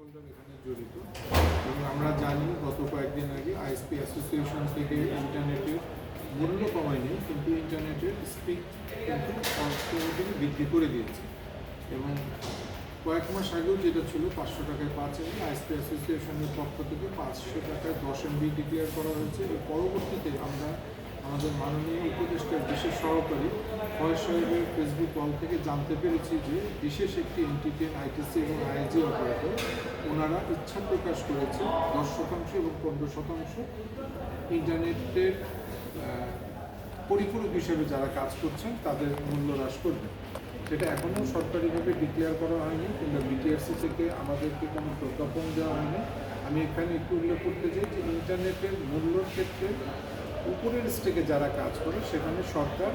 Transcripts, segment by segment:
Holder এখানে জড়িত। এবং আমরা জানি গত কয়েকদিন আগে আইএসপি অ্যাসোসিয়েশন থেকে ইন্টারনেটের মূল্য কমায়নি, কিন্তু ইন্টারনেটের স্পিড বৃদ্ধি করে দিয়েছে। এবং কয়েক মাস আগেও যেটা ছিল, পাঁচশো টাকায় পাঁচ এমবি, আইএসপি অ্যাসোসিয়েশনের পক্ষ থেকে পাঁচশো টাকায় দশ এমবি ডিক্লেয়ার করা হয়েছে। এর পরবর্তীতে আমরা আমাদের মাননীয় উপদেষ্টা বিশেষ সহকারী ফয়েজ সাহেবের ফেসবুক কল থেকে জানতে পেরেছি যে বিশেষ একটি এনটিটিএন আইটিসি এবং আইজি অপারেটর ওনারা ইচ্ছা প্রকাশ করেছে দশ শতাংশ এবং পনেরো শতাংশ ইন্টারনেটের পরিপূরক হিসেবে যারা কাজ করছেন, তাদের মূল্য হ্রাস করবে। সেটা এখনও সরকারিভাবে ডিক্লেয়ার করা হয়নি, কিংবা বিটিআরসি থেকে আমাদেরকে কোনো প্রজ্ঞাপন দেওয়া হয়নি। আমি এখানে একটু উল্লেখ করতে চাই যে ইন্টারনেটের মূল্যর ক্ষেত্রে উপরের স্টেকে যারা কাজ করে, সেখানে সরকার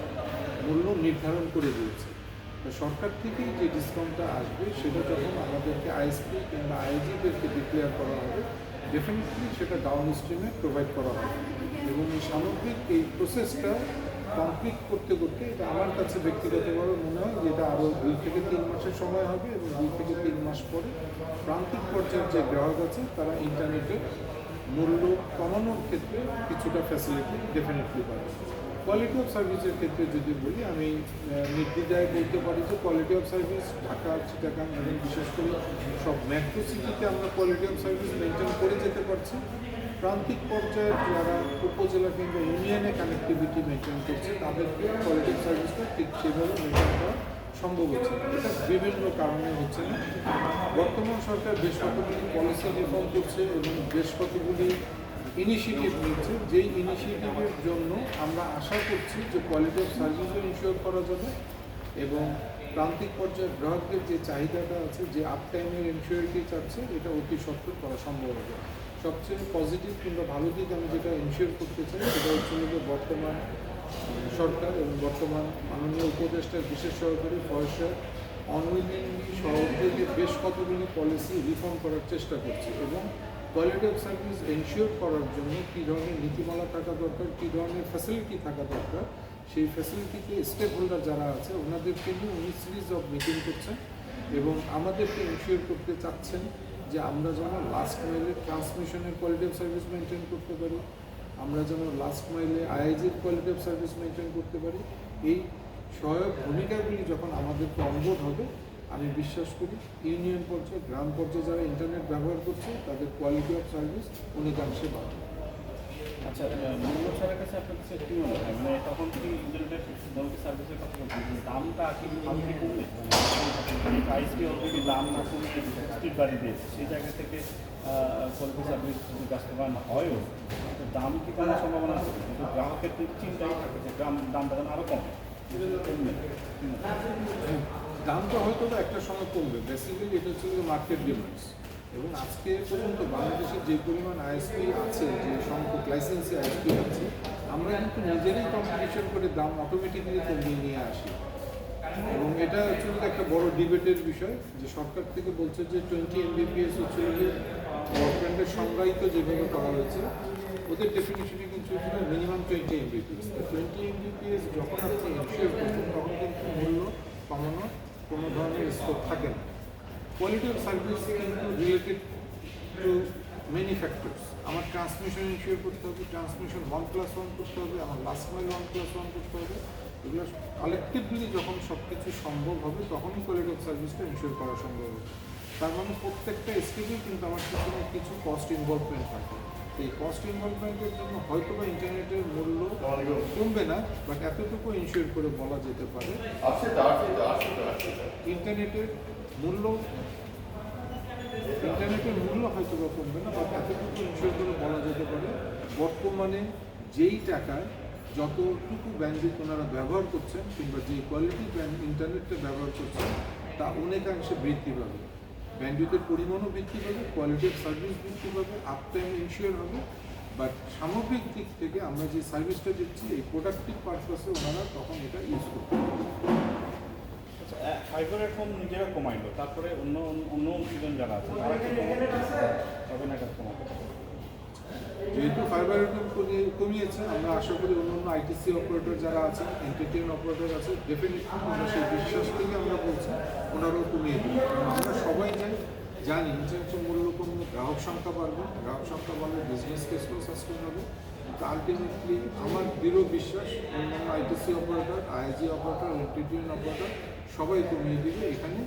মূল্য নির্ধারণ করে দিয়েছে। সরকার থেকেই যে ডিসকাউন্টটা আসবে, সেটা যখন আমাদেরকে আইএসপি কিংবা আইজিদেরকে ডিক্লেয়ার করা হবে ডেফিনেটলি সেটা ডাউন স্ট্রিমে প্রোভাইড করা হবে। এবং এই সামগ্রিক এই প্রসেসটা কমপ্লিট করতে করতে এটা আমার কাছে ব্যক্তিগতভাবে মনে হয় যে এটা আরও দুই থেকে তিন মাসের সময় হবে এবং দুই থেকে তিন মাস পরে প্রান্তিক পর্যায়ের যে গ্রাহক আছে, তারা ইন্টারনেটের মূল্য কমানোর ক্ষেত্রে কিছুটা ফ্যাসিলিটি ডেফিনেটলি পাবে। কোয়ালিটি অফ সার্ভিসের ক্ষেত্রে যদি বলি, আমি নির্দ্বিধায় বলতে পারি যে quality of service Dhaka, Chittagong এবং বিশেষ করে সব মেট্রো সিটিতে আমরা কোয়ালিটি অফ সার্ভিস মেনটেন করে যেতে পারছি। প্রান্তিক পর্যায়ে যারা উপজেলা কিংবা ইউনিয়নে কানেক্টিভিটি মেনটেন করছে, তাদেরকে কোয়ালিটি অফ সার্ভিসটা ঠিক সেভাবে মেনটেন করা সম্ভব হচ্ছে না। বিভিন্ন কারণে হচ্ছে না। বর্তমান সরকার বেশ কতগুলি পলিসি রিফর্ম করছে এবং বেশ কতগুলি ইনিশিয়েটিভ নিচ্ছে। যেই ইনিশিয়েটিভের জন্য আমরা আশা করছি যে কোয়ালিটি অফ সার্ভিসও ইনশিওর করা যাবে এবং প্রান্তিক পর্যায়ে গ্রাহকদের যে চাহিদাটা আছে, যে আপ টাইমের ইনশিওরিটি চাচ্ছে, এটা অতি সত্ত্বর করা সম্ভব হবে। সবচেয়ে পজিটিভ কিংবা ভালো দিক আমি যেটা ইনশিওর করতে চাই, সেটা হচ্ছে বর্তমান সরকার এবং বর্তমান মাননীয় উপদেষ্টার বিশেষ সহকারী ফয়সা অনউইলিংলি সহযোগে বেশ কতগুলি পলিসি রিফর্ম করার চেষ্টা করছে এবং কোয়ালিটি অফ সার্ভিস এনশিওর করার জন্য কী ধরনের নীতিমালা থাকা দরকার, কী ধরনের ফ্যাসিলিটি থাকা দরকার, সেই ফ্যাসিলিটিতে স্টেক হোল্ডার যারা আছে ওনাদেরকে নিয়ে উনি সিরিজ অফ মিটিং করছেন এবং আমাদেরকে এনশিওর করতে চাচ্ছেন যে আমরা যেন লাস্ট মাইলের ট্রান্সমিশনের কোয়ালিটি অফ সার্ভিস মেনটেন করতে পারি। আমরা যেন লাস্ট মাইলে আইআইজির কোয়ালিটি অফ সার্ভিস মেনটেন করতে পারি, এই সহায়ক ভূমিকাগুলি যখন আমাদেরকে অনুবোধ হবে, আমি বিশ্বাস করি ইউনিয়ন পর্যায়ে, গ্রাম পর্যায়ে যারা ইন্টারনেট ব্যবহার করছে, তাদের কোয়ালিটি অফ সার্ভিস অনেকাংশে বাড়বে। আচ্ছা মূল্য ছাড়ের কাছে আপনার কাছে কি মনে হয় মানে তখন কি ইন্টারনেটের সার্ভিসের কথা দামটা কি আইসপি অলরেডি দাম না কমে স্পিড বাড়িয়ে দিয়েছে, সেই জায়গা থেকে সার্ভিস বাস্তবায়ন হয়ও দাম কি কমার সম্ভাবনা আছে? গ্রাহকের চিন্তাই থাকে যে দাম দামটা যেন আরও কমে? দামটা হয়তো একটা সময় কমবে। বেসিক্যালি এটা হচ্ছে মার্কেট ডিমান্ডস এবং আজকে পর্যন্ত বাংলাদেশের যে পরিমাণ আইএসপি আছে, যে সংখ্যক লাইসেন্সি আইএসপি আছে, আমরা কিন্তু নিজেরাই কম্পিটিশন করে দাম অটোমেটিকলি কমিয়ে নিয়ে আসি। এবং এটা হচ্ছে একটা বড় ডিবেটের বিষয় যে সরকার থেকে বলছে যে টোয়েন্টি এমবিপিএস হচ্ছে যে ব্রডব্যান্ডের সংজ্ঞায়িত যেভাবে করা হয়েছে, ওদের ডেফিনেশনে কিন্তু ছিল minimum twenty MBPS twenty MBPS যখন আপনি এনশিওর করবেন, তখন কিন্তু মূল্য কমানোর কোনো ধরনের স্কোপ থাকে না। কোয়ালিটি অফ সার্ভিস কিন্তু রিলেটেড টু মেনি ফ্যাক্টরস আমার ট্রান্সমিশন ইনশিওর করতে হবে ট্রান্সমিশন ওয়ান প্লাস ওয়ান করতে হবে আমার last mile one plus one করতে হবে। এগুলো কালেকটিভলি যখন সব কিছু সম্ভব হবে তখনই কোয়ালিটি অফ সার্ভিসটা ইনশিওর করা সম্ভব হবে। তার মানে প্রত্যেকটা স্টেজেই কিন্তু আমার কিছু না কিছু কস্ট ইনভলভমেন্ট থাকে। এই কস্ট ইনভলভমেন্টের জন্য হয়তো বা ইন্টারনেটের মূল্য কমবে না বাট এতটুকু ইনশিওর করে বলা যেতে পারে। ইন্টারনেটের মূল্য ইন্টারনেটের মূল্য হয়তো বা কমবে না বাট এতটুকু ইনশিওর করে বলা যেতে পারে, বর্তমানে যেই টাকায় যতটুকু ব্যান্ডউইথ ওনারা ব্যবহার করছেন কিংবা যে কোয়ালিটি ইন্টারনেটটা ব্যবহার করছেন, তা অনেকাংশে বৃদ্ধি পাবে। ব্যান্ডউইথের পরিমাণও বৃদ্ধি পাবে কোয়ালিটি অফ সার্ভিস বৃদ্ধি পাবে আপ টাইম ইনশিওর হবে বাট সামগ্রিক দিক থেকে আমরা যে সার্ভিসটা দিচ্ছি, এই প্রোডাক্টিভ পারপাসে ওনারা তখন এটা ইউজ করতে পারবে ফাইবারের ফোন নিজেরা কমাইলো, তারপরে অন্য, অন্য- অন্য যারা আছে, তারা কি তবে না কমাতে। যেহেতু ফাইবার কমিয়েছে, আমরা আশা করি অন্য অন্য আইটিসি অপারেটর যারা আছেন এন্টারটেন অপারেটর আছে ডেফিনেটলি আমরা সেই বিশ্বাস থেকে আমরা বলছি, ওনারাও কমিয়ে কারণ আমরা সবাই জানি জানি হচ্ছে মূল্য কমলে গ্রাহক সংখ্যা বাড়বে গ্রাহক সংখ্যা বাড়লে বিজনেস কেসটাও সাস্টেন হবে। আলটিমেটলি আমার দৃঢ় বিশ্বাস, অন্যান্য ITC operator IG operator electrician operator সবাই কমিয়ে দিবে এখানে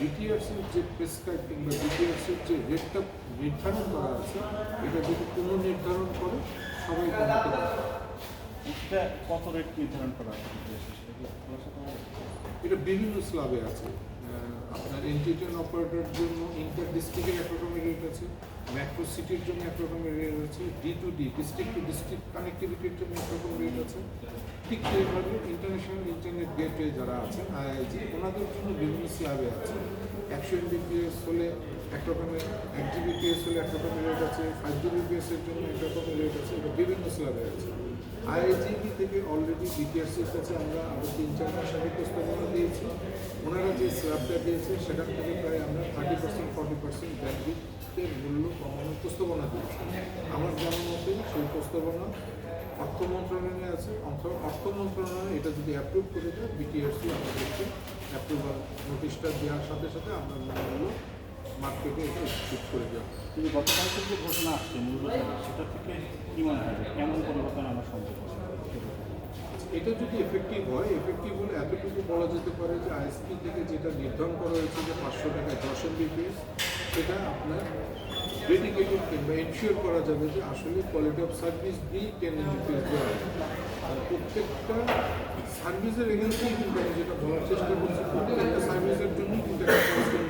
বিটিআরসির যে প্রেসক্রাইব কিংবা বিটিআরসির যে রেটটা নির্ধারণ করা আছে, এটা যদি পুনর্নির্ধারণ করে, সবাই কমাতে পারে কত রেট নির্ধারণ করা আছে? এটা বিভিন্ন স্লাবে আছে। আপনার এনটিটেন অপারেটরের জন্য ইন্টার ডিস্ট্রিক্টের এক রকমের রেট আছে মেট্রো সিটির জন্য এক রকমের রেট আছে D to D district to district কানেক্টিভিটির জন্য এক রকম রেট আছে। ঠিক সেইভাবে ইন্টারন্যাশনাল ইন্টারনেট গেটওয়ে যারা আছেন আইআইজি ওনাদের জন্য বিভিন্ন স্ল্যাবে আছে। একশো এমবিপিএস হলে এক রকমের এক জিবিপিএস হলে এক রকমের রেট আছে ফাইভ জিবিপিএস এর জন্য এক রকমের রেট আছে বিভিন্ন স্ল্যাবে আছে। আইআইজিবি থেকে অলরেডি বিটিআরসির কাছে আমরা আরও তিন চার মাস আগে প্রস্তাবনা দিয়েছি। ওনারা যে স্ল্যাবটা দিয়েছে সেখান থেকে প্রায় আমরা থার্টি পার্সেন্ট ফর্টি পার্সেন্ট ব্যাংকের মূল্য কমানোর প্রস্তাবনা দিয়েছি। আমার জানা মতে সেই প্রস্তাবনা অর্থ মন্ত্রণালয়ে আছে। অর্থ মন্ত্রণালয় এটা যদি অ্যাপ্রুভ করে দেয় বিটিআরসি আমাদেরকে অ্যাপ্রুভাল নোটিশটা দেওয়ার সাথে সাথে আমরা মূল্য মার্কেটে এটা এক্সিকিউট করে দেওয়া। গতকালকে যে ঘোষণা আসছে মূল্য সেটা থেকে কি মনে হয় কেমন পরিবর্তন আমরা সম্ভব এটা যদি এফেক্টিভ হয় এফেক্টিভ হলে এতটুকু বলা যেতে পারে যে আইএসপি থেকে যেটা নির্ধারণ করা হয়েছে যে পাঁচশো টাকায় দশ এমবিপিএস সেটা আপনার ডেডিকেটেড কিংবা এনশিওর করা যাবে যে আসলে কোয়ালিটি অফ সার্ভিস দিয়ে টেন এমবিপিএস দেওয়া আর প্রত্যেকটা সার্ভিসের এগেন্সেই কিন্তু আমি যেটা বলার চেষ্টা করছি প্রত্যেকটা সার্ভিসের জন্যই কিন্তু একটা থাকে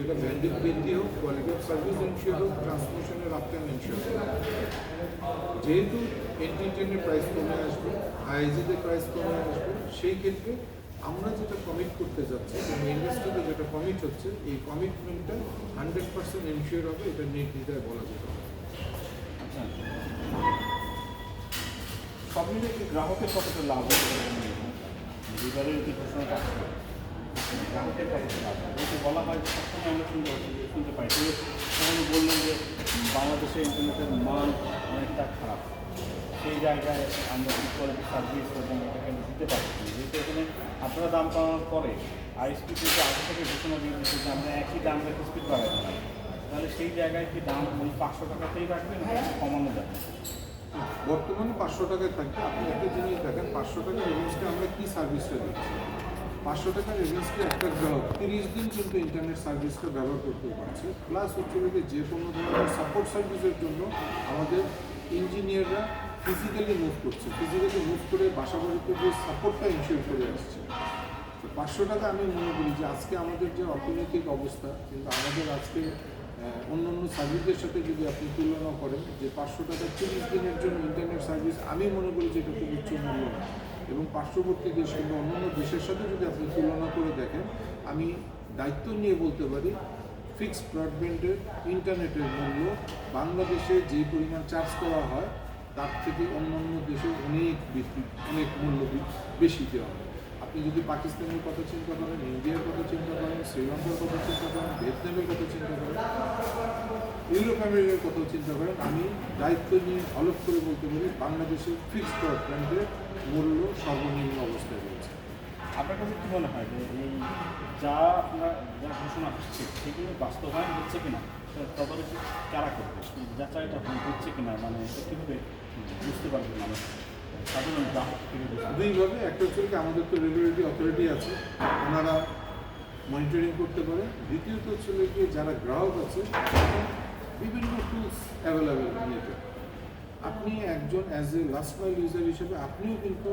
সেটা ব্যান্ডেড বৃদ্ধি হোক কোয়ালিটি অফ সার্ভিস এনশিওর হোক ট্রান্সমিশনের আপটাইম এনশিওর হোক। যেহেতু এনটি টেনের প্রাইস কমে আসবে আইজিতে প্রাইস কমে আসবে সেই ক্ষেত্রে আমরা যেটা কমিট করতে যাচ্ছি এবং ইন্ডাস্ট্রিতে যেটা কমিট হচ্ছে এই কমিটমেন্টটা হান্ড্রেড পার্সেন্ট এনশিওর হবে এটা নির্দ্বিধায় বলা যেতে পারে। আচ্ছা সব মিলিয়ে কি গ্রাহকের কতটা লাভ হতে পারে বলে এবারের যে ঘোষণাটা আসছে, গ্রাহকের কতটা লাভ হবে? যদি বলা হয় সবসময় আমরা শুনতে শুনতে পাই তবে সেখানে বললেন যে বাংলাদেশে ইন্টারনেটের মান অনেকটা খারাপ সেই জায়গায় আমরা কি কোয়ালিটি সার্ভিস দিতে পারছি। যেহেতু এখানে আপনারা দাম পাওয়ার পরে আইএসপি কিন্তু আগে থেকে ঘোষণা দিয়ে দিচ্ছে যে আমরা একই দাম রেখে স্পিড বাড়াই না তাহলে সেই জায়গায় কি দাম ওই পাঁচশো টাকাতেই রাখবেন না কমানো যাবে বর্তমানে পাঁচশো টাকায় থাকবে আপনি একটা জিনিস দেখেন পাঁচশো টাকার রেঞ্জকে আমরা কি সার্ভিসটা দিচ্ছি পাঁচশো টাকার রেঞ্জকে একটা গ্রাহক তিরিশ দিন কিন্তু ইন্টারনেট সার্ভিসটা ব্যবহার করতে পারছে। প্লাস হচ্ছে যে যে কোনো ধরনের সাপোর্ট সার্ভিসের জন্য আমাদের ইঞ্জিনিয়াররা ফিজিক্যালি মুভ করছে। ফিজিক্যালি মুভ করে বাসা বাড়িতে যে সাপোর্টটা ইনশিওর করে আসছে। তো পাঁচশো টাকা আমি মনে করি যে আজকে আমাদের যে অর্থনৈতিক অবস্থা, কিন্তু আমাদের আজকে অন্য অন্য সার্ভিসের সাথে যদি আপনি তুলনা করেন, যে পাঁচশো টাকা তিরিশ দিনের জন্য ইন্টারনেট সার্ভিস আমি মনে করি যে এটা খুব উচ্চ মূল্য না এবং পার্শ্ববর্তী দেশ কিংবা অন্যান্য দেশের সাথে যদি আপনি তুলনা করে দেখেন, আমি দায়িত্ব নিয়ে বলতে পারি ফিক্সড ব্রডব্যান্ডের ইন্টারনেটের মূল্য বাংলাদেশে যে পরিমাণ চার্জ করা হয়, তার থেকে অন্যান্য দেশে অনেক বেশি অনেক মূল্য বেশি দেওয়া হয়। আপনি যদি পাকিস্তানের কথা চিন্তা করেন, ইন্ডিয়ার কথা চিন্তা করেন, শ্রীলঙ্কার কথা চিন্তা করেন ভিয়েতনামের কথা চিন্তা করেন ইউরোপ আমেরিকার কথা চিন্তা করেন, আমি দায়িত্ব নিয়ে হলফ করে বলতে পারি বাংলাদেশের ফিক্সড ব্রডব্যান্ডের মূল্য সর্বনিম্ন অবস্থায় রয়েছে। আপনার কাছে কী মনে হয় যে এই যা আপনার যা ঘোষণা হচ্ছে সেগুলো বাস্তবায়ন হচ্ছে কিনা? তদারকি কারা করবে? যাচাইটা হচ্ছে কিনা? মানে কীভাবে বুঝতে পারবে মানুষ? দুইভাবে একটা হচ্ছে আমাদের তো রেগুলেটরি অথরিটি আছে, ওনারা মনিটরিং করতে পারে। দ্বিতীয়ত হচ্ছে কি, যারা গ্রাহক আছে, বিভিন্ন টুলস অ্যাভেলেবেল নেটে আপনি একজন as a last mile user হিসেবে আপনিও কিন্তু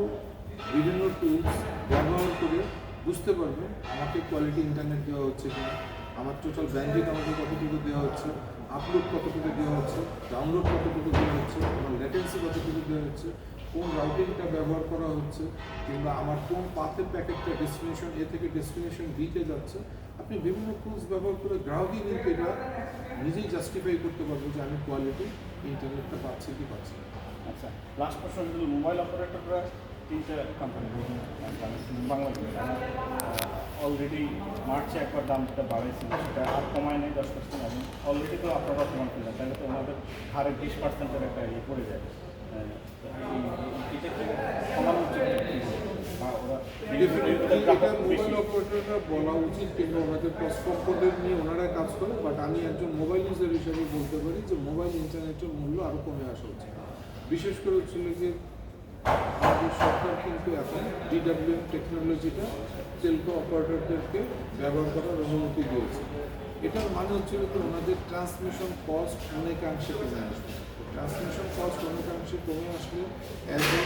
বিভিন্ন টুলস ব্যবহার করে বুঝতে পারবেন, আমাকে কোয়ালিটি ইন্টারনেট দেওয়া হচ্ছে কিনা, আমার টোটাল ব্যান্ডিং আমাকে কতটুকু দেওয়া হচ্ছে আপলোড কতটুকু দেওয়া হচ্ছে ডাউনলোড কতটুকু দেওয়া হচ্ছে, আমার লেটেন্সি কতটুকু দেওয়া হচ্ছে কোন রাউটিংটা ব্যবহার করা হচ্ছে কিংবা আমার কোন পাথের প্যাকেটটা ডেস্টিনেশন এ থেকে ডেস্টিনেশন বিতে যাচ্ছে, আপনি বিভিন্ন টুলস ব্যবহার করে গ্রাহকই কিন্তু এটা নিজেই জাস্টিফাই করতে পারবে যে আমি কোয়ালিটি ইন্টারনেটটা পাচ্ছি কি পাচ্ছি না। আচ্ছা লাস্ট প্রশ্ন হলো মোবাইল অপারেটররা তিনটা কোম্পানি বাংলাদেশ অলরেডি মার্চে একবার দামটা বাড়াইছিল সেটা আর কমায় নেই, দশ পার্সেন্ট এবং অলরেডি তো আপনারা প্রমাণ করলেন, তাহলে তো ওনাদের হারে বিশ পার্সেন্টের একটা ইয়ে পড়ে যায়। বলা উচিত কিংবা ওনাদের কম্পোনেন্ট নিয়ে ওনারা কাজ করে বাট আমি একজন মোবাইল ইউজার হিসেবে বলতে পারি যে মোবাইল ইন্টারনেটের মূল্য আরও কমে আসা উচিত বিশেষ করে হচ্ছিল যে আমাদের সরকার কিন্তু এখন ডিডাব্লিউএম টেকনোলজিটা টেলকো অপারেটরদেরকে ব্যবহার করার অনুমতি দিয়েছে এটার মানে হচ্ছিল যে ওনাদের ট্রান্সমিশন কস্ট অনেকাংশে কমে আসবে। ট্রান্সমিশন কস্ট অনেকাংশে কমে আসলে as a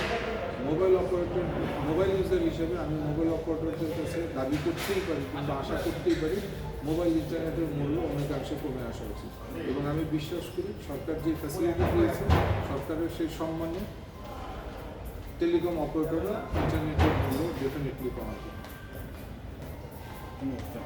mobile operator mobile user হিসেবে আমি মোবাইল অপারেটরদের কাছে দাবি করতেই পারি কিংবা আশা করতেই পারি মোবাইল ইন্টারনেটের মূল্য অনেকাংশে কমে আসা উচিত। এবং আমি বিশ্বাস করি সরকার যে ফ্যাসিলিটি দিয়েছে সরকারের সেই সম্মানে টেলিকম অপারেটররা ইন্টারনেটের মূল্য ডেফিনেটলি কমাবে ধন্যবাদ।